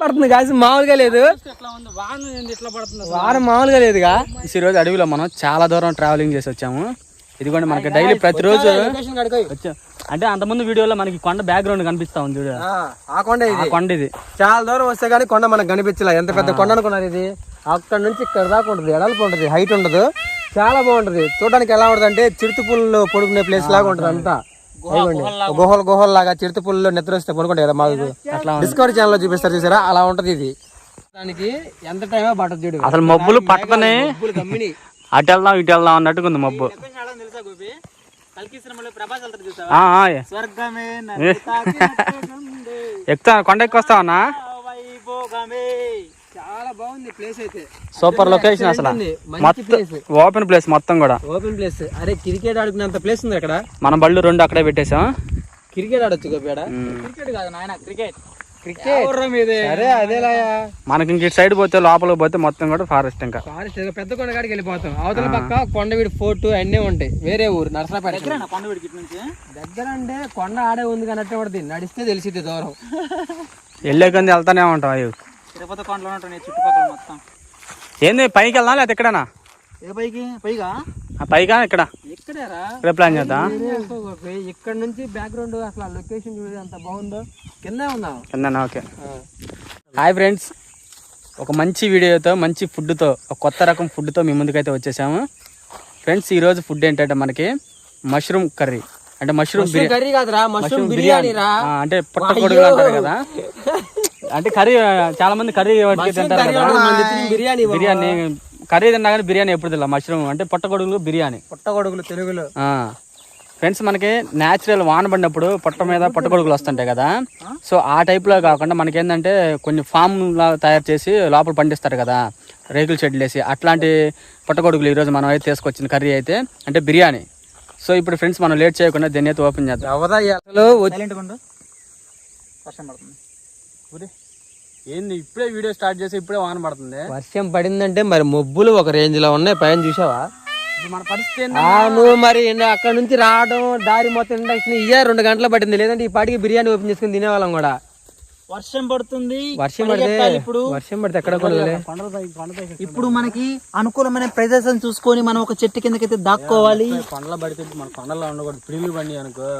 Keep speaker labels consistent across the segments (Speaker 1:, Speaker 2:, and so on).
Speaker 1: పడుతుంది కాసి మామూలుగా లేదు. వారం మామూలుగా లేదుగా. ఈ రోజు అడవిలో మనం చాలా దూరం ట్రావెలింగ్ చేసి వచ్చాము. ఇదిగోండి మనకి డైలీ ప్రతిరోజు అంటే అంతకుముందు వీడియోలో మనకి కొండ బ్యాక్గ్రౌండ్ కనిపిస్తా ఉంది చూడు.
Speaker 2: ఆ కొండ ఇది.
Speaker 1: కొండ ఇది.
Speaker 2: చాలా దూరం వస్తే గానీ కొండ మనకు కనిపించలే. ఎంత పెద్ద కొండ అనుకున్నారు ఇది? అక్కడ నుంచి ఇక్కడ దాకా ఉంటుంది ఎడల్పు ఉంటుంది హైట్ ఉండదు. చాలా బాగుంటది. చూడడానికి ఎలా ఉంటది అంటే చిరుత పుల్లు పడుకునే ప్లేస్ లాగా ఉంటది అంతా. గుహలు గుహలు లాగా చిరుత పుల్లు నిద్ర వస్తే పడుకుంటాయి కదా మాకు.
Speaker 1: అట్లా
Speaker 2: డిస్కవరీ ఛానల్లో చూపిస్తారు చూసారా? అలా ఉంటది ఇది. దానికి ఎంత టైమో పట్టదు చూడు.
Speaker 1: అసలు మబ్బులు
Speaker 2: గమ్మిని.
Speaker 1: అటు వెళ్దాం ఇటు వెళ్దాం అన్నట్టుగా ఉంది మబ్బు
Speaker 3: తెలుసా గోపి? కల్కి సినిమాలో ప్రభాస్ వెళ్తారు చూసావా?
Speaker 1: ఆ, ఆ,
Speaker 3: స్వర్గమే
Speaker 1: ఏ. ఎక్కుతా కొండ ఎక్కువ వస్తావన్నా
Speaker 2: బాగుంది ప్లేస్ అయితే.
Speaker 1: సూపర్ లొకేషన్ అసలు. మొత్తం ఓపెన్ ప్లేస్ మొత్తం కూడా.
Speaker 2: ఓపెన్ ప్లేస్ అరే క్రికెట్ ఆడుకునేంత ప్లేస్ ఉంది అక్కడ
Speaker 1: మన బళ్ళు రెండు అక్కడే పెట్టేసాం
Speaker 2: క్రికెట్ ఆడొచ్చు గోపేడ
Speaker 3: క్రికెట్ కాదు నాయన క్రికెట్
Speaker 1: మనకి ఇంక ఇటు సైడ్ పోతే లోపలికి పోతే మొత్తం కూడా ఫారెస్ట్ ఇంకా.
Speaker 2: ఫారెస్ట్ పెద్ద కొండ కాడికి వెళ్ళిపోతాం. అవతల పక్క కొండవీడి ఫోర్ట్ అన్నీ ఉంటాయి. వేరే ఊరు నరసరాపేట
Speaker 3: నుంచి?
Speaker 2: దగ్గర అంటే కొండ ఆడే ఉంది కానీ అట్టే పడుతుంది నడిస్తే తెలిసిద్ది దూరం.
Speaker 1: వెళ్ళే కొంది వెళ్తానే ఉంటాం అయ్యో.
Speaker 3: తిరుపతి కొండలో ఉంటున్నాయి చుట్టుపక్కల మొత్తం.
Speaker 1: ఏంది పైకి వెళ్దాం లేకపోతే ఎక్కడనా
Speaker 3: ఏ పైకి? పైగా
Speaker 1: ఆ పైగా ఇక్కడ? ఇక్కడ ప్లాన్ చేద్దాం.
Speaker 2: ఇక్కడ నుంచి బ్యాక్గ్రౌండ్ అసలు ఆ లొకేషన్ చూడదు ఎంత బాగుందో. కింద ఉందాం
Speaker 1: కిందనా? ఓకే. హాయ్ ఫ్రెండ్స్ ఒక మంచి వీడియోతో మంచి ఫుడ్తో ఒక కొత్త రకం ఫుడ్తో మీ ముందుకైతే వచ్చేసాము. ఫ్రెండ్స్ ఈరోజు ఫుడ్ ఏంటంటే మనకి మష్రూమ్ కర్రీ అంటే మష్రూమ్ బిర్యానీ
Speaker 2: కర్రీ కాదురా మష్రూమ్ బిర్యానీ. రా
Speaker 1: అంటే పుట్ట కొడుగులు అంటారు కదా. అంటే కర్రీ చాలా మంది కర్రీ తింటారు
Speaker 2: బిర్యానీ
Speaker 1: బిర్యానీ కర్రీ తిన్నా కానీ బిర్యానీ ఎప్పుడు తిన్నా మష్రూమ్ అంటే పుట్ట కొడుగులు బిర్యానీ.
Speaker 2: పుట్టగొడుగులు తెలుగులో.
Speaker 1: ఫ్రెండ్స్ మనకి న్యాచురల్ వాన పడినప్పుడు పొట్ట మీద పుట్టగొడుగులు వస్తుంటాయి కదా. సో ఆ టైప్లో కాకుండా మనకి ఏంటంటే కొన్ని ఫామ్ లా తయారు చేసి లోపల పండిస్తారు కదా. రేకుల షెడ్లు వేసి అట్లాంటి పుట్టగొడుగులు ఈరోజు మనం అయితే తీసుకొచ్చిన కర్రీ అయితే అంటే బిర్యానీ. సో ఇప్పుడు ఫ్రెండ్స్ మనం లేట్ చేయకుండా దీన్ని అయితే ఓపెన్ చేద్దాం.
Speaker 2: అసలు
Speaker 3: వర్షం పడుతుంది.
Speaker 1: ఏంది ఇప్పుడే వీడియో స్టార్ట్ చేసి ఇప్పుడే వాన పడుతుంది?
Speaker 2: వర్షం పడిందంటే మరి మబ్బులు ఒక రేంజ్లో ఉన్నాయి పైన చూసావా?
Speaker 1: మన పరిస్థితి
Speaker 2: నువ్వు మరి అక్కడ నుంచి రావడం దారి మొత్తం ఇండక్షన్ ఇయ్యే రెండు గంటలు పట్టింది. లేదంటే ఈ పాటికి బిర్యానీ ఓపెన్ చేసుకుని తినేవాళ్ళం కూడా.
Speaker 3: వర్షం పడుతుంది.
Speaker 2: వర్షం
Speaker 3: పడి
Speaker 2: పడితే
Speaker 3: ఇప్పుడు.
Speaker 2: వర్షం పడితే ఎక్కడ
Speaker 1: కొండల
Speaker 3: ఇప్పుడు మనకి అనుకూలమైన ప్రదేశం చూసుకొని మనం ఒక చెట్టు కిందకైతే దాక్కోవాలి.
Speaker 1: కొండల పడితే మన కొండల్లో ఉండకూడదు. పిడుగులు బండి అనుకో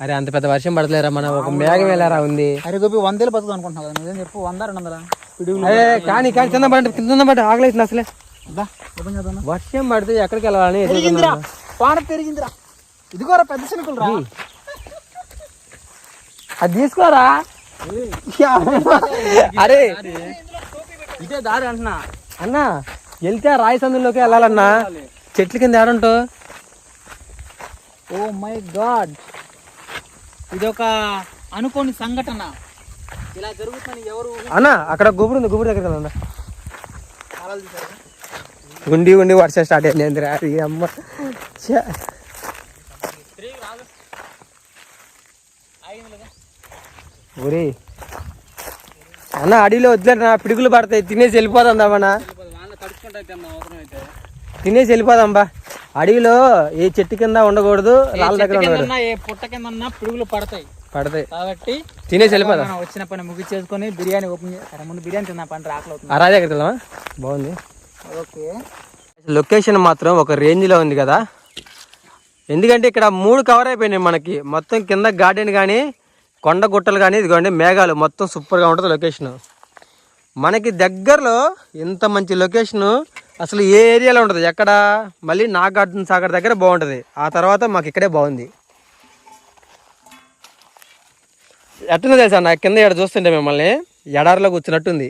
Speaker 2: అరే అంత పెద్ద వర్షం పడలేరా మన ఒక మేఘం వెళ్ళారా ఉంది?
Speaker 3: అరే గోపి వందేలు బతుకుతాం అనుకుంటున్నావు కదా నువ్వేం చెప్పు వంద రెండు వందల?
Speaker 2: అరే కానీ కానీ కింద పడి కింద పడి ఆగలేదు అసలే.
Speaker 3: దా, ఓపెన్ చేద్దాం
Speaker 2: వర్షం పడితే ఎక్కడికి వెళ్ళాలని
Speaker 3: పెరిగిందిరా వాన పెరిగిందిరా. ఇదిగోరా పెద్ద శనుకులు రా
Speaker 2: అది తీసుకోరా? అరే.
Speaker 1: ఇదే దారి అంటున్నా.
Speaker 2: అన్న వెళ్తే ఆ రాయి వెళ్ళాలన్నా. చెట్ల కింద ఏడుంటావు?
Speaker 3: Oh my God. ఇది ఒక అనుకోని సంఘటన. ఇలా జరుగుతుంది ఎవరు
Speaker 2: అన్న అక్కడ గుబురు ఉంది గుబురు దగ్గర
Speaker 3: తీశారు?
Speaker 2: ఉండి ఉండి వర్షం స్టార్ట్ అయింది రా ఈ అమ్మ. ఒరే. అన్న అడవిలో నా పిడుగులు పడతాయి తినేసి వెళ్ళిపోదాం దామన్నా తినేసి వెళ్ళిపోదాం బా. అడవిలో ఏ చెట్టు కింద ఉండకూడదు రాళ్ళ దగ్గర ఉండకూడదు.
Speaker 3: ఏ పుట్ట కింద పిడుగులు పడతాయి.
Speaker 2: పడతాయి.
Speaker 3: కాబట్టి
Speaker 2: తినేసి వెళ్ళిపోదాం?
Speaker 3: వచ్చిన పని ముగించేసుకొని బిర్యానీ ఓపెన్ చేస్తారా ముందు బిర్యానీ తిన్నా పని అవుతుంది
Speaker 2: ఆ రాజు దగ్గరికి వెళ్దామా? బాగుంది.
Speaker 3: ఓకే.
Speaker 2: లొకేషన్ మాత్రం ఒక రేంజ్లో ఉంది కదా. ఎందుకంటే ఇక్కడ మూడు కవర్ అయిపోయినాయి మనకి. మొత్తం కింద గార్డెన్ కానీ కొండ గుట్టలు కానీ ఇదిగోండి మేఘాలు మొత్తం సూపర్గా ఉంటుంది లొకేషన్. మనకి దగ్గరలో ఇంత మంచి లొకేషన్ అసలు ఏ ఏరియాలో ఉంటుంది? ఎక్కడ? మళ్ళీ నాగార్జున సాగర్ దగ్గర బాగుంటుంది. ఆ తర్వాత మాకు ఇక్కడే బాగుంది. ఎట్టుందో తెలుసా నా కింద ఇక్కడ చూస్తుంటే మిమ్మల్ని ఎడారిలో కూర్చున్నట్టుంది.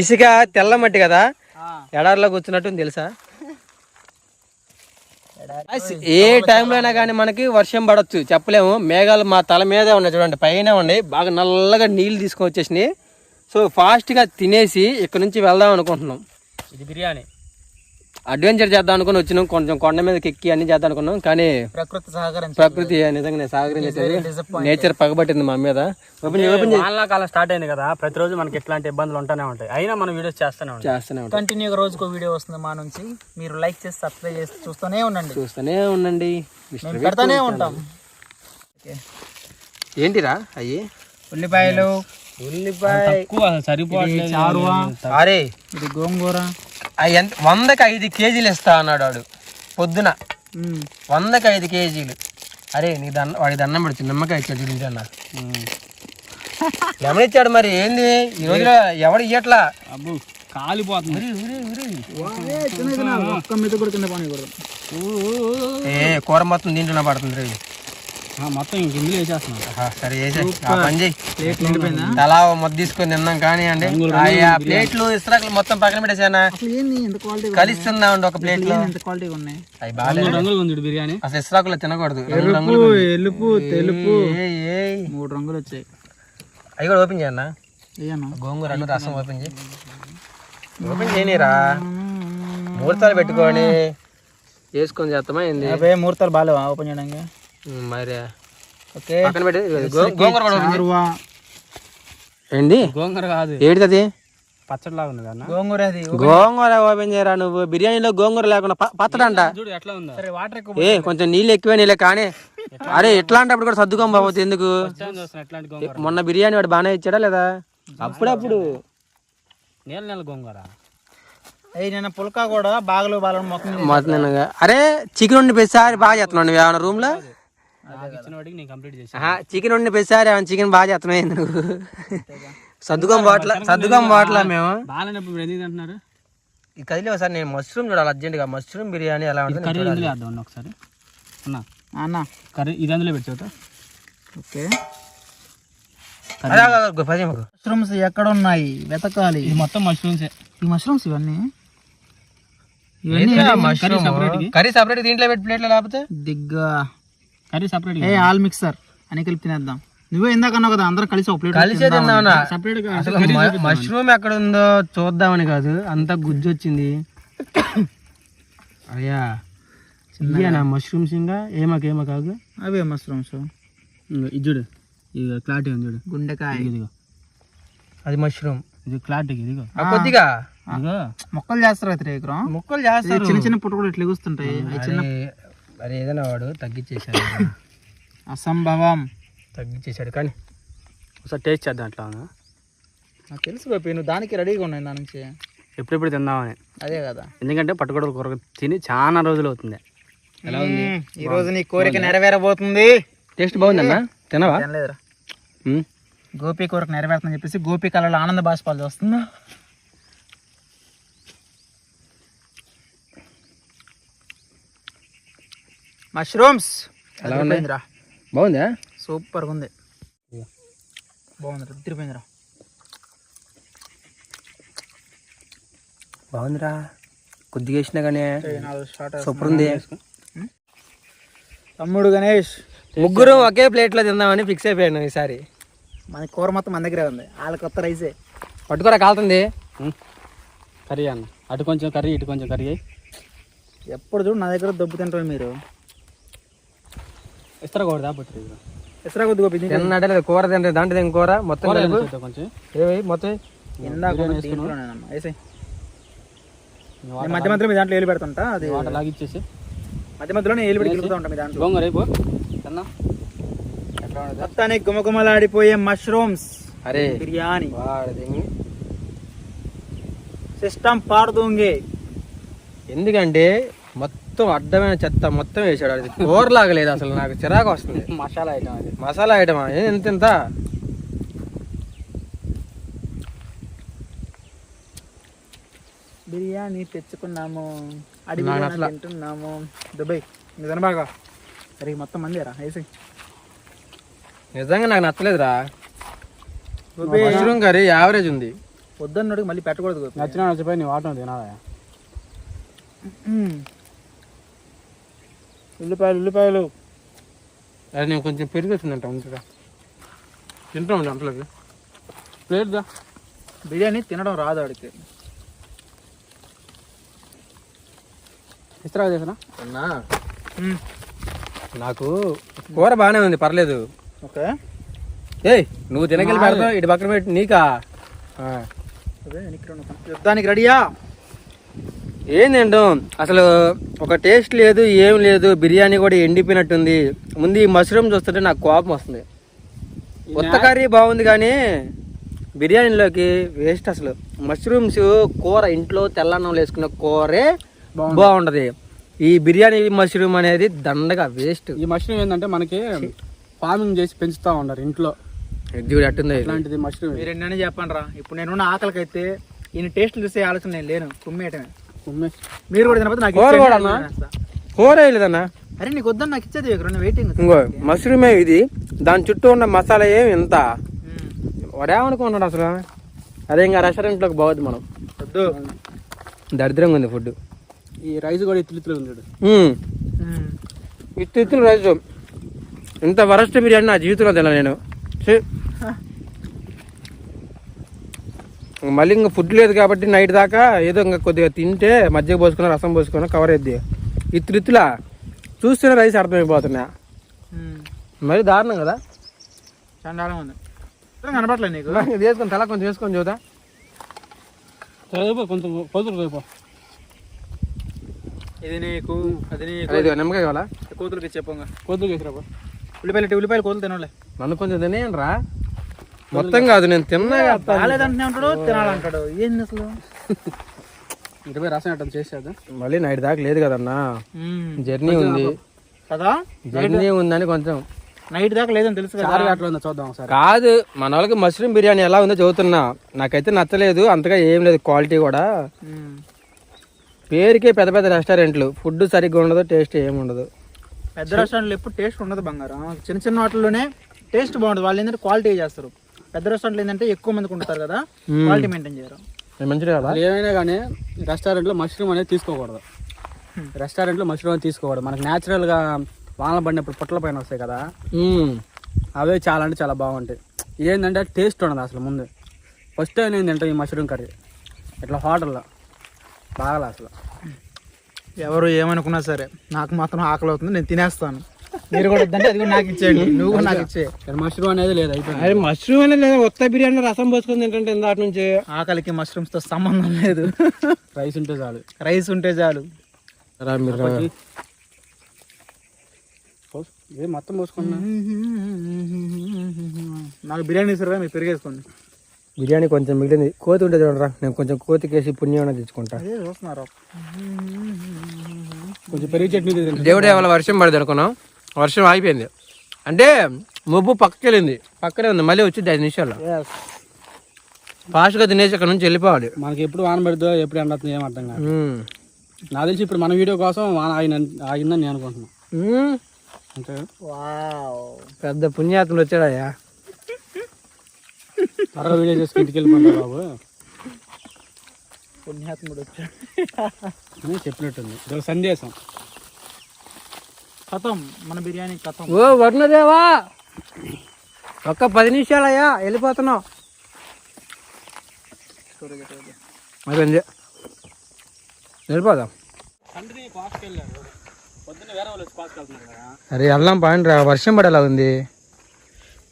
Speaker 2: ఇసుక తెల్ల మట్టి కదా? ఎడారిలో కూర్చున్నట్టు తెలుసా? ఏ టైంలో అయినా కానీ మనకి వర్షం పడొచ్చు. చెప్పలేము. మేఘాలు మా తల మీదే ఉన్నాయి చూడండి. పైన ఉన్నాయి. బాగా నల్లగా నీళ్ళు తీసుకొని వచ్చేసినాయి సో ఫాస్ట్గా తినేసి ఇక్కడ నుంచి వెళ్దాం అనుకుంటున్నాం.
Speaker 1: ఇది బిర్యానీ.
Speaker 2: అడ్వెంచర్ చేద్దాం అనుకుని వచ్చినాం. కొంచెం కొండ మీదకి ఎక్కి అన్ని చేద్దాం అనుకున్నాం. కానీ
Speaker 3: ప్రకృతి సహకరించి
Speaker 2: ప్రకృతి నిజంగా సహకరించేది. నేచర్ పగబట్టింది మా మీద. ఓపెన్ చేయి, ఓపెన్ చేయి.
Speaker 1: వానల కాలం స్టార్ట్ అయింది కదా. ప్రతిరోజు మనకి ఇట్లాంటి ఇబ్బందులు ఉంటానే ఉంటాయి. అయినా మనం వీడియోస్ చేస్తూనే ఉంటాం.
Speaker 2: చేస్తూనే ఉంటాం.
Speaker 3: కంటిన్యూగా రోజుకో వీడియో వస్తుంది మా నుంచి. మీరు లైక్ చేసి సబ్స్క్రైబ్ చేసి చూస్తూనే ఉండండి.
Speaker 2: చూస్తూనే ఉండండి.
Speaker 3: పెడతానే ఉంటాం.
Speaker 2: ఏంటిరా అయ్యి?
Speaker 3: ఉల్లిపాయలు
Speaker 2: ఉల్లిపాయ
Speaker 1: తక్కువ సరిపోవట్లేదు.
Speaker 3: చారువా?
Speaker 2: అరే.
Speaker 3: ఇది గోంగూర.
Speaker 2: ఎంత? వందకి ఐదు కేజీలు ఇస్తా అన్నాడు వాడు. పొద్దున. వందకి ఐదు కేజీలు. అరే నీ దన్న వాడికి దండం పెడుతుంది. నిమ్మకాయ ఇచ్చాడు చూడు అన్న గమనించాడు మరి? ఏంది? ఈ రోజులో ఎవడు ఇయ్యట్లా?
Speaker 1: అబ్బు కాలిపోతుంది.
Speaker 3: ఏ,
Speaker 2: కూర మొత్తం దీంట్లోనే పడుతుంది రే.
Speaker 1: మొత్తం ఇంక ఇందులో వేసేస్తున్నాను
Speaker 2: ఆహా, సరే చేసే ఆ పని చేయి.
Speaker 3: ప్లేట్ నిండిపోయిందా?
Speaker 2: తలా ముద్ద తీసుకొని తిన్నాం కానీ అండి ఆ ప్లేట్లు ఇస్త్రాకులు మొత్తం పక్కన పెట్టేసానా?
Speaker 3: అసలు ఏంది ఎంత క్వాలిటీ
Speaker 2: కలిసి తిందామండి ఒక ప్లేట్లో
Speaker 3: ఎంత క్వాలిటీగా ఉన్నాయి
Speaker 2: అవి
Speaker 1: రంగులు రంగులు ఉంది బిర్యానీ.
Speaker 2: అసలు ఇస్త్రాకులు తినకూడదు. రంగులు
Speaker 3: ఎలుపు తెలుపు. మూడు రంగులు వచ్చాయి.
Speaker 2: అవి కూడా ఓపెన్ చేయన్నా? గోంగూర అన్ను రసం ఓపెన్ చేయి. ఓపెన్ చేయనిరా? ముహూర్తాలు పెట్టుకొని చేసుకొని చేస్తామా ఏంది?
Speaker 3: అవే ముహూర్తాలు బాగాలేవా? ఓపెన్ చేయడానికి?
Speaker 2: మరి
Speaker 3: ఓకే.
Speaker 2: పక్కన పెట్టి గో- గోంగూర కూడా ఓపెన్ చేయి.
Speaker 3: చారువా.
Speaker 2: ఏంది?
Speaker 1: గోంగూర కాదు.
Speaker 2: ఏడిది
Speaker 1: పచ్చడిలాగా ఉంది కదా
Speaker 3: గోంగూర అది.
Speaker 2: గోంగూర ఓపెన్ చేయరా నువ్వు? బిర్యానీలో గోంగూర లేకుండా ప- పచ్చడంట.
Speaker 1: చూడు ఎట్లా ఉందా.
Speaker 3: సరే వాటర్ ఎక్కువ
Speaker 2: ఏ కొంచెం నీళ్ళు ఎక్కువే నీళ్ళే కానీ అరే ఇట్లాంటప్పుడు కూడా సర్దుకోం బాబోతు ఎందుకు?
Speaker 1: చూస్తున్నా ఎట్లాంటి గోంగూర?
Speaker 2: మొన్న బిర్యానీ వాడు బాగానే ఇచ్చాడా లేదా? అప్పుడప్పుడు.
Speaker 1: నీళ్ళ నెల గోంగూర.
Speaker 3: అయ్యి పుల్కా కూడా బాగలు బాగా మొత్తం.
Speaker 2: అరే చికెన్ ఉండి పెసారి బాగా చేస్తున్నావు నువ్వు ఏమైనా
Speaker 1: రూమ్లో
Speaker 2: చికెన్ ఉండి పెసారి ఏమైనా చికెన్ బాగా చేస్తున్నావు ఏంది నువ్వు? సర్దుకోం బాట్ల సర్దుకోం బాట్లా మేము?
Speaker 1: బాగాలేనప్పుడు
Speaker 2: ఈ కదిలే ఒకసారి నేను మష్రూమ్ చూడాలి అర్జెంట్గా మష్రూమ్ బిర్యానీ ఎలా ఉంటుంది
Speaker 1: ఒకసారి? అన్న.
Speaker 3: అన్న.
Speaker 1: కర్రీ ఇది అందులో
Speaker 3: ఓకే. మష్రూమ్స్ ఎక్కడ ఉన్నాయి వెతకాలి.
Speaker 1: ఇది మొత్తం మష్రూమ్సే.
Speaker 3: ఈ మష్రూమ్స్ ఇవన్నీ?
Speaker 2: కర్రీ సపరేట్ దీంట్లో పెట్టి ప్లేట్లో లేకపోతే?
Speaker 3: దిగ్గా.
Speaker 1: కర్రీ సపరేట్
Speaker 3: ఏ ఆల్ మిక్సర్. అని కలిపి తినేద్దాం. నువ్వే ఇందాక అన్నావు కదా అందరం కలిసి ఒక ప్లేట్
Speaker 2: కలిసే తిన్నావునా?
Speaker 1: సపరేట్
Speaker 2: మష్రూమ్ ఎక్కడ ఉందో చూద్దామని కాదు అంత గుజ్జు వచ్చింది అయ్యా ఇయ్యానా మష్రూమ్స్ ఇంకా ఏమాక ఏమా కాదు
Speaker 3: అవే మష్రూమ్స్
Speaker 1: ఇది చూడు. ఇది క్లారిటీ ఉంది చూడు.
Speaker 3: గుండెకాయ.
Speaker 1: ఇదిగో
Speaker 2: అది మష్రూమ్
Speaker 1: ఇది క్లారిటీ ఇదిగో.
Speaker 2: కొద్దిగా?
Speaker 3: మొక్కలు చేస్తారు అయితే
Speaker 2: ముక్కలు చేస్తారు.
Speaker 3: చిన్న చిన్న పుట్టు కూడా ఇట్లా ఎగుస్తుంటాయి. చిన్న
Speaker 2: అరే ఏదైనా వాడు తగ్గించేశాడు
Speaker 3: అసంభవం.
Speaker 2: తగ్గించేశాడు కానీ
Speaker 1: ఒకసారి టేస్ట్ చేద్దాం అట్లా?
Speaker 3: నాకు తెలుసు బాపి నువ్వు దానికి రెడీగా ఉన్నాయి దాని నుంచి.
Speaker 1: ఎప్పుడెప్పుడు తిందామని.
Speaker 3: అదే కదా.
Speaker 1: ఎందుకంటే పట్టుకోవడం కూర తిని చాలా రోజులు అవుతుంది. ఎలా ఉంది.
Speaker 3: ఈ రోజు నీ కోరిక నెరవేరబోతుంది.
Speaker 2: టేస్ట్ బాగుందన్నా? తినవా
Speaker 3: తినలేదురా. గోపి కోరిక నెరవేరుతుందని చెప్పేసి గోపి కళలో ఆనంద బాష్పాలు చూస్తుందా మష్రూమ్స్.
Speaker 2: ఎలా ఉన్నాయి?
Speaker 3: రా
Speaker 2: బాగుందా?
Speaker 3: సూపర్గా ఉంది బాగుంది రుద్దిరిపోయిందిరా
Speaker 2: బాగుందిరా. కొద్దిగా వేసినా కానీ సూపర్ ఉంది
Speaker 3: తమ్ముడు గణేష్.
Speaker 2: ముగ్గురు ఒకే ప్లేట్లో తిందామని ఫిక్స్ అయిపోయాను ఈసారి.
Speaker 3: మన కూర మొత్తం మన దగ్గరే ఉంది. వాళ్ళ కొత్త రైసే
Speaker 2: పట్టుకోరా కాలుతుంది.
Speaker 1: కర్రీ అన్న. అటు కొంచెం కర్రీ ఇటు కొంచెం కర్రీ.
Speaker 3: ఎప్పుడు చూడు నా దగ్గర దొబ్బు తింటారు మీరు.
Speaker 1: పట్టు
Speaker 3: గోపి
Speaker 2: తిన్నట్టే కూర తింటే దాంట్లో కూర? మొత్తం కలిపి
Speaker 1: కొంచెం?
Speaker 2: ఏవి? మొత్తం?
Speaker 3: ఇందాక. వేసేయ్. మధ్య మధ్యలో మీ దాంట్లో ఏలు పెడుతుంటా? అది
Speaker 1: వాటర్ లాగిచ్చేసి.
Speaker 3: మధ్య మధ్యలో నేను ఏలు పెట్టి గెలుపుతా ఉంటా మీ దాంట్లో.
Speaker 1: గోంగూర
Speaker 3: మొత్తానికి గుమగుమలాడిపోయే మష్రూమ్స్
Speaker 2: అరే.
Speaker 3: బిర్యానీ.
Speaker 2: వాడిది.
Speaker 3: సిస్టమ్ పాడుతుంగే.
Speaker 2: ఎందుకంటే మొత్తం అడ్డమైన చెత్త మొత్తం వేసాడు. అది కూరలాగా లేదు అసలు నాకు చిరాకు వస్తుంది.
Speaker 1: మసాలా ఐటమ్ అది.
Speaker 2: మసాలా ఐటమా? ఏ ఎంత ఎంత?
Speaker 3: బిర్యానీ తెచ్చుకున్నాము అడిగి తింటున్నాము. దుబాయ్ నిజం బాగా సరే మొత్తం మంది రా వేసి
Speaker 2: నిజంగా నాకు నచ్చలేదురా. మష్రూమ్ కర్రీ యావరేజ్ ఉంది.
Speaker 3: పొద్దున్నడికి మళ్ళీ పెట్టకూడదు.
Speaker 1: నచ్చిన నచ్చిపోయి నీ వాటర్ తినాలా.
Speaker 3: ఉల్లిపాయలు ఉల్లిపాయలు.
Speaker 2: అది నేను కొంచెం పెరిగి వచ్చిందంట ఉంటుందా తింటాం దాంట్లోకి
Speaker 1: ప్లేట్ దా.
Speaker 3: బిర్యానీ తినడం రాదు ఆడికి.
Speaker 1: ఇస్తారా చేసిన?
Speaker 2: అన్నా. నాకు కూర బాగానే ఉంది పర్లేదు.
Speaker 3: ఓకే.
Speaker 2: ఏయ్ నువ్వు తినగలి పెడతావు ఇటు పక్కన పెట్టి నీకా.
Speaker 3: అదే. యుద్ధానికి రెడీయా?
Speaker 2: ఏందండు అసలు ఒక టేస్ట్ లేదు ఏం లేదు బిర్యానీ కూడా ఎండిపోయినట్టుంది. ముందు ఈ మష్రూమ్ చూస్తుంటే నాకు కోపం వస్తుంది. కొత్త కర్రీ బాగుంది కానీ బిర్యానీలోకి వేస్ట్ అసలు. మష్రూమ్స్ కూర ఇంట్లో తెల్లన్నం వేసుకున్న కూరే బాగుంటది. ఈ బిర్యానీ మష్రూమ్ అనేది దండగా వేస్ట్
Speaker 1: ఈ మష్రూమ్ ఏంటంటే మనకి ఫార్మింగ్ చేసి పెంచుతా ఉన్నారు ఇంట్లో.
Speaker 2: చూడు అట్టుంది. ఇది.
Speaker 1: ఇట్లాంటిది మష్రూమ్
Speaker 3: మీరు ఎన్నని చెప్పండి రా ఇప్పుడు నేను ఆకలికైతే ఈయన టేస్ట్ చూసే ఆలోచన నేను లేను. కుమ్మేయటమే. మీరు కూడా తినకపోతే నాకు
Speaker 2: కూర కూడా
Speaker 3: నేను
Speaker 2: అన్నా?
Speaker 3: తినేస్తా.
Speaker 2: కూర వేయలేదన్నా?
Speaker 3: అరే నీకు వద్దని నాకు ఇచ్చేది రెండు వెయిటింగ్
Speaker 2: ఇంకో మష్రూమే ఇది? దాని చుట్టూ ఉన్న మసాలా ఏమి ఇంత? వాడేమనుకున్నాడు అసలు? అదే ఇంకా రెస్టారెంట్లోకి పోవద్దు మనం.
Speaker 3: వద్దు.
Speaker 2: దరిద్రంగా ఉంది ఫుడ్
Speaker 1: ఈ రైస్ కూడా ఇత్తులు ఇత్తులు ఉంది
Speaker 2: రైస్. ఇంత వరస్ట్ బిర్యానీ నా జీవితంలో తిన నేను మళ్ళీ ఇంకా ఫుడ్ లేదు కాబట్టి నైట్ దాకా ఏదో ఇంకా కొద్దిగా తింటే మజ్జిగ పోసుకుని రసం పోసుకుని కవర్ అయ్ద్ది. ఇత్తులు ఇత్తులా చూస్తేనే రైస్ అర్థమైపోతున్నా. మరి దారుణం కదా?
Speaker 3: చండాలం ఉంది. ఏం కనపడలేదు నీకు?
Speaker 2: ఇది వేసుకొని తల కొంచెం వేసుకొని చూద్దా?
Speaker 1: కొంచెం పొదురు రేపు
Speaker 3: ఇది నీకు అది నీకు.
Speaker 2: నిమ్మకాయ కావాలా?
Speaker 3: కూతురికి చెప్పంగా
Speaker 1: వేసిరాపో
Speaker 3: ఉల్లిపాయలు ఇటు ఉల్లిపాయలు కూతురు తినలే.
Speaker 2: నన్ను కొంచెం తినేయండి రా మొత్తం కాదు నేను తిన్నా
Speaker 3: అంటాడు తినాలంటాడు. ఏంది అసలు?
Speaker 1: ఇంటి పోయి రసం అట్టం చేసేది?
Speaker 2: మళ్ళీ నైట్ దాకా లేదు కదన్నా. జర్నీ ఉంది.
Speaker 3: కదా?
Speaker 2: జర్నీ ఉందని కొంచెం.
Speaker 3: నైట్ దాకా లేదని తెలుసు కదా.
Speaker 1: ఉందో? చూద్దాం ఒకసారి.
Speaker 2: కాదు మన వాళ్ళకి మష్రూమ్ బిర్యానీ ఎలా ఉందో చదువుతున్నా నాకైతే నచ్చలేదు అంతగా ఏం లేదు క్వాలిటీ కూడా. పేరుకే పెద్ద పెద్ద రెస్టారెంట్లు. ఫుడ్ సరిగ్గా ఉండదు టేస్ట్ ఏమి ఉండదు.
Speaker 3: పెద్ద రెస్టారెంట్లు ఎప్పుడు టేస్ట్ ఉండదు బంగారం. చిన్న చిన్న వాటిలోనే టేస్ట్ బాగుంటుంది. వాళ్ళు ఏంటంటే క్వాలిటీ చేస్తారు. పెద్ద రెస్టారెంట్లు ఏంటంటే ఎక్కువ మందికి ఉంటారు కదా క్వాలిటీ మెయింటైన్ చేయరు.
Speaker 1: ఏమైనా కానీ రెస్టారెంట్లో మష్రూమ్ అనేది తీసుకోకూడదు. రెస్టారెంట్లో మష్రూమ్ అనేది తీసుకోకూడదు. మనకి న్యాచురల్గా వానలు పడినప్పుడు పుట్టల పైన వస్తాయి కదా. అవే చాలా అంటే చాలా బాగుంటాయి. ఏంటంటే టేస్ట్ ఉండదు అసలు ముందు. ఫస్ట్ టైం నేను తింటాను ఈ మష్రూమ్ కర్రీ. ఇట్లా హోటల్లో. బాగా అసలు.
Speaker 3: ఎవరు ఏమనుకున్నా సరే నాకు మాత్రం ఆకలి అవుతుంది నేను తినేస్తాను. మీరు కూడా వద్దంటే అది కూడా నాకు ఇచ్చేయండి. నువ్వు కూడా నాకు ఇచ్చే
Speaker 1: మష్రూమ్ అనేది లేదు అయిపోయింది.
Speaker 2: అరే మష్రూమ్ అనేది లేదా. కొత్త బిర్యానీ రసం పోసుకొని తింటుంటే ఇందాటి నుంచి?
Speaker 3: ఆకలికి మష్రూమ్స్తో సంబంధం లేదు.
Speaker 1: రైస్ ఉంటే చాలు.
Speaker 3: రైస్ ఉంటే చాలు.
Speaker 1: ఏ మొత్తం పోసుకున్నా?
Speaker 3: నాకు బిర్యానీ ఇస్తారా మీరు పెరిగేసుకోండి.
Speaker 2: బిర్యానీ కొంచెం మిగిలింది. కోతి ఉంటే చూడరా నేను కొంచెం కోతికేసి పుణ్యం తెచ్చుకుంటా.
Speaker 3: అదే చూస్తున్నారు?
Speaker 1: కొంచెం పెరిగి చట్నీ
Speaker 2: దేవుడు ఏమైనా వర్షం పడదు అనుకున్నాం వర్షం ఆగిపోయింది. అంటే మబ్బు పక్కకి వెళ్ళింది పక్కనే ఉంది. మళ్ళీ వచ్చింది ఐదు నిమిషాల్లో. ఫాస్ట్గా తినేసి అక్కడ నుంచి వెళ్ళిపోవాలి.
Speaker 1: మనకి ఎప్పుడు వాన పడుతుందో ఎప్పుడు ఎండ ఏం అర్థం కాదు. నాకు తెలిసి ఇప్పుడు మన వీడియో కోసం వాన ఆగిన ఆగిందని నేను అనుకుంటున్నాను. అంటే
Speaker 2: పెద్ద పుణ్యాత్ములు వచ్చాడయ్యా.
Speaker 1: త్వరగా వీడియో చేసుకుని ఇంటికి వెళ్ళిపోతారు బాబు.
Speaker 3: పుణ్యాత్ముడు వచ్చాడు.
Speaker 1: అని చెప్పినట్టుంది. ఇది సందేశం.
Speaker 3: కథం మన బిర్యానీ కథం.
Speaker 2: ఓ వర్ణదేవా! ఒక్క పది నిమిషాలయ్యా వెళ్ళిపోతున్నావు. అయిపోయింది వెళ్ళిపోదాం. అరే వెళ్దాం పాయింట్ రా వర్షం పడేలా ఉంది.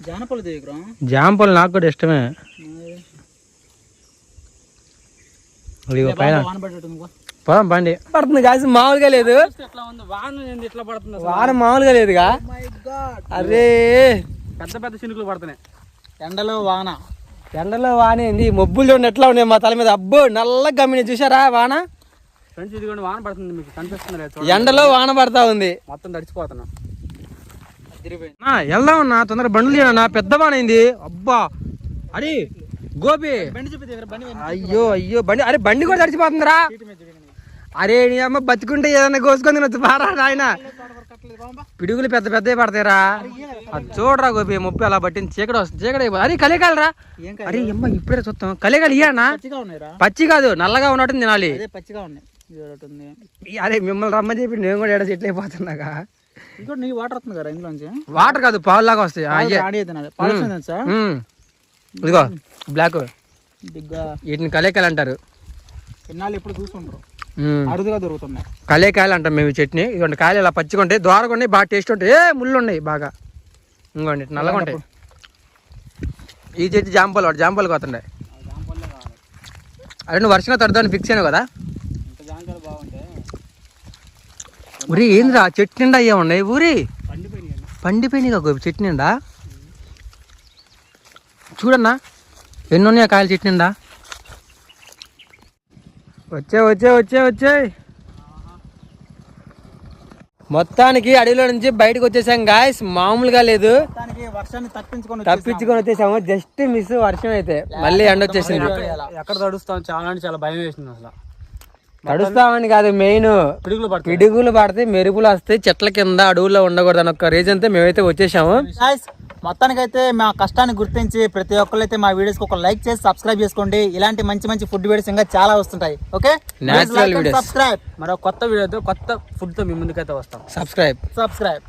Speaker 3: దగ్గర
Speaker 2: జాంపలు నాకు కూడా ఇష్టమే. పైన. పోదాం పండి పడుతుంది కాసి మామూలుగా లేదు.
Speaker 1: వాన
Speaker 2: మామూలుగా లేదుగా. అరే.
Speaker 1: పెద్ద పెద్ద చినుకులు పడుతున్నాయి.
Speaker 3: ఎండలో వాన.
Speaker 2: ఎండలో వాన ఏంది? మబ్బులు చూడండి ఎట్లా ఉన్నాయి మా తల మీద. అబ్బో నల్ల గమ్మిని చూసారా వాన?
Speaker 1: ఫ్రెండ్స్ ఇదిగోండి వాన పడుతుంది. మీకు కనిపిస్తుంది.
Speaker 2: ఎండలో వాన పడతా ఉంది.
Speaker 1: మొత్తం తడిచిపోతున్నాం.
Speaker 2: వెళ్దాం అన్న. తొందరగా బండ్లు చేయనా పెద్ద వాన అయింది. అబ్బా. అరే గోపి.
Speaker 3: బండి బండి
Speaker 2: అయ్యో అయ్యో. బండి అరే బండి కూడా తడిచిపోతుందిరా. అరే నీ అమ్మ బతికుంటే ఏదన్నా కోసుకొని తినొచ్చు. బారా నాయన. పిడుగులు పెద్ద పెద్దవి పడతాయిరా. అది చూడరా గోపి ముప్పై అలా పట్టింది? చీకటి వస్తుంది అయిపో- అరే కలికాలరా అరే అమ్మ ఇప్పుడే చూస్తాం. కలికాలి ఇయ్యానా? పచ్చి కాదు నల్లగా ఉన్నట్టు తినాలి. అరే మిమ్మల్ని రమ్మని చెప్పి నేను కూడా ఎడ చెట్లు అయిపోతున్నాగా?
Speaker 3: వాటర్ వస్తుంది కదా ఇంట్లోంచి
Speaker 2: వాటర్ కాదు పావులాగా వస్తాయి. ఇదిగో బ్లాక్. వీటిని కలేకాయలు అంటారు.
Speaker 3: ఎప్పుడు చూసుకుంటారు. అరుదుగా దొరుకుతున్నాయి.
Speaker 2: కలేకాయలు అంటాం మేము చట్నీ. ఇదిగోండి కాయలు ఇలా పచ్చిగా ఉంటాయి. దోరగా ఉన్నాయి బాగా టేస్ట్ ఉంటాయి. ఏ ముళ్ళు ఉన్నాయి బాగా. ఇంకోండి నల్లగా ఉంటాయి. ఈ చెట్టు జాంపల్ వాడు జాంపల్ పోతుండే అరే నువ్వు వర్షంలో తడదాన్ని ఫిక్స్ అయినావు కదా? ఊరి ఏందిరా? చెట్టు నిండా అయ్యా ఉన్నాయి? ఊరి
Speaker 1: పండిపోయినాయి
Speaker 2: గోపి చెట్టు నిండా? చూడన్నా ఎన్ని ఉన్నాయి ఆ కాయలు చెట్టు నిండా? వచ్చే వచ్చే వచ్చే వచ్చే. మొత్తానికి అడవిలో నుంచి బయటకు వచ్చేసాం గాయస్ మామూలుగా లేదు.
Speaker 3: దానికి వర్షాన్ని తప్పించుకొని
Speaker 2: తప్పించుకొని వచ్చేసాము. జస్ట్ మిస్ వర్షం అయితే. మళ్ళీ ఎండ వచ్చేసింది.
Speaker 1: ఎక్కడ తడుస్తాం? చాలా అంటే చాలా భయం వేసింది అసలు.
Speaker 2: తడుస్తామని కాదు మెయిన్
Speaker 1: పిడుగులు
Speaker 2: పడితే మెరుపులు వస్తాయి చెట్ల కింద అడవుల్లో ఉండకూడదు అని ఒక రీజన్తో మేమైతే వచ్చేసాము.
Speaker 3: మొత్తానికైతే మా కష్టాన్ని గుర్తించి ప్రతి ఒక్కరైతే మా వీడియోస్కి ఒక లైక్ చేసి సబ్స్క్రైబ్ చేసుకోండి. ఇలాంటి మంచి మంచి ఫుడ్ వీడియోస్ ఇంకా చాలా వస్తుంటాయి. ఓకే. సబ్స్క్రైబ్
Speaker 1: మరో కొత్త వీడియోతో కొత్త ఫుడ్తో మీ ముందుకైతే వస్తాం.
Speaker 2: Subscribe
Speaker 3: subscribe